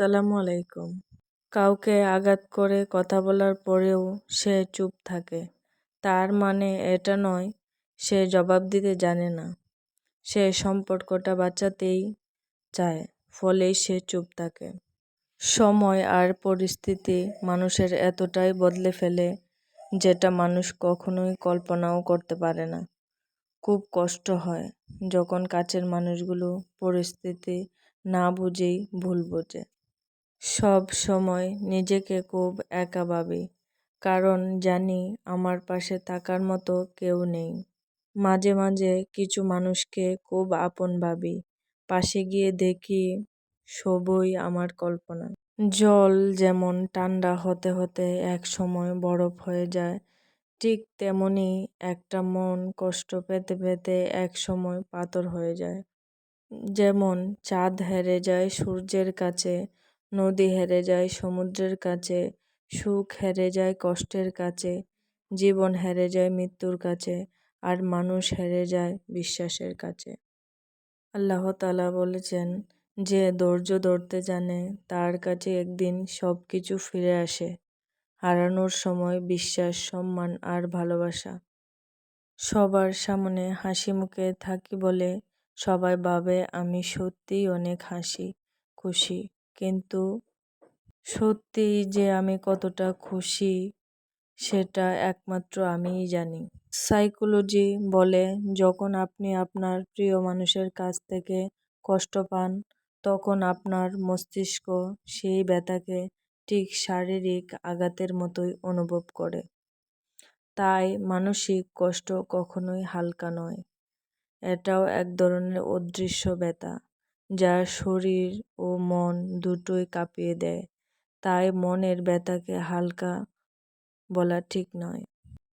আসসালামু আলাইকুম। কাউকে আঘাত করে কথা বলার পরেও সে চুপ থাকে। তার মানে এটা নয়, সে জবাব দিতে জানে না। সে সম্পর্কটা বাঁচাতেই চায় ফলেই সে চুপ থাকে। সময় আর পরিস্থিতি মানুষের এতটাই বদলে ফেলে যেটা মানুষ কখনোই কল্পনাও করতে পারে না। খুব কষ্ট হয় যখন কাছের মানুষগুলো পরিস্থিতি না বুঝেই ভুল বোঝে। সব সময় নিজেকে খুব একা ভাবি। কারণ জানি আমার পাশে থাকার মতো কেউ নেই। মাঝে মাঝে কিছু মানুষকে খুব আপন ভাবি। পাশে গিয়ে দেখি সবই আমার কল্পনা। জল যেমন ঠান্ডা হতে হতে এক সময় বরফ হয়ে যায়, ঠিক তেমনি একটা মন কষ্ট পেতে পেতে এক সময় পাথর হয়ে যায়। যেমন চাঁদ হেরে যায় সূর্যের কাছে নদী হেরে যায় সমুদ্রের কাছে, সুখ হেরে যায় কষ্টের কাছে, জীবন হেরে যায় মৃত্যুর কাছে, আর মানুষ হেরে যায় বিশ্বাসের কাছে। আল্লাহ তালা বলেছেন, যে ধৈর্য ধরতে জানে, তার কাছে একদিন সব কিছু ফিরে আসে। হারানোর সময় বিশ্বাস, সম্মান আর ভালোবাসা। সবার সামনে হাসি মুখে থাকি বলে সবাই ভাবে, আমি সত্যিই অনেক হাসি খুশি। কিন্তু সত্যিই যে আমি কতটা খুশি, সেটা একমাত্র আমিই জানি। সাইকোলজি বলে, যখন আপনি আপনার প্রিয় মানুষের কাছ থেকে কষ্ট পান, তখন আপনার মস্তিষ্ক সেই ব্যথাকে ঠিক শারীরিক আঘাতের মতোই অনুভব করে। তাই মানসিক কষ্ট কখনোই হালকা নয়। এটাও এক ধরনের অদৃশ্য ব্যথা। যা শরীর ও মন দুটোই কাঁপিয়ে দেয়। তাই মনের ব্যথাকে হালকা বলা ঠিক নয়।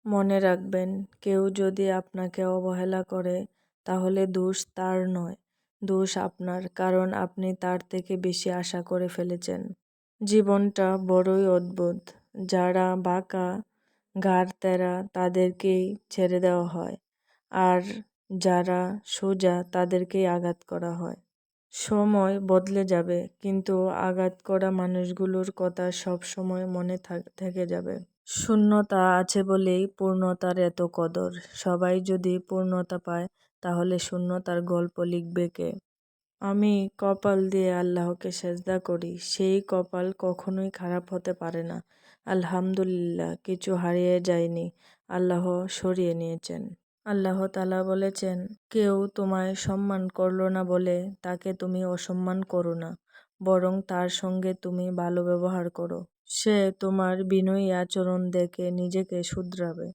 মনে রাখবেন, কেউ যদি আপনাকে অবহেলা করে, তাহলে দোষ তার নয়। দোষ আপনার, কারণ আপনি তার থেকে বেশি আশা করে ফেলেছেন। জীবনটা বড়ই অদ্ভুত। যারা বাঁকা ঘাড় তেরা তাদেরকেই ছেড়ে দেওয়া হয়। আর যারা সোজা, তাদেরকেই আঘাত করা হয়। সময় বদলে যাবে, কিন্তু আঘাত করা মানুষগুলোর কথা সব সময় মনে থেকে যাবে। শূন্যতা আছে বলেই পূর্ণতার এত কদর। সবাই যদি পূর্ণতা পায়, তাহলে শূন্যতার গল্প লিখবে কে? আমি কপাল দিয়ে আল্লাহকে সেজদা করি, সেই কপাল কখনোই খারাপ হতে পারে না। আলহামদুলিল্লাহ, কিছু হারিয়ে যায়নি। আল্লাহ সরিয়ে নিয়েছেন। আল্লাহ তালা বলেছেন, কেউ তোমায় সম্মান করল না বলে তাকে তুমি অসম্মান করো না, বরং তার সঙ্গে তুমি ভালো ব্যবহার করো। সে তোমার বিনয়ী আচরণ দেখে নিজেকে শুধরাবে।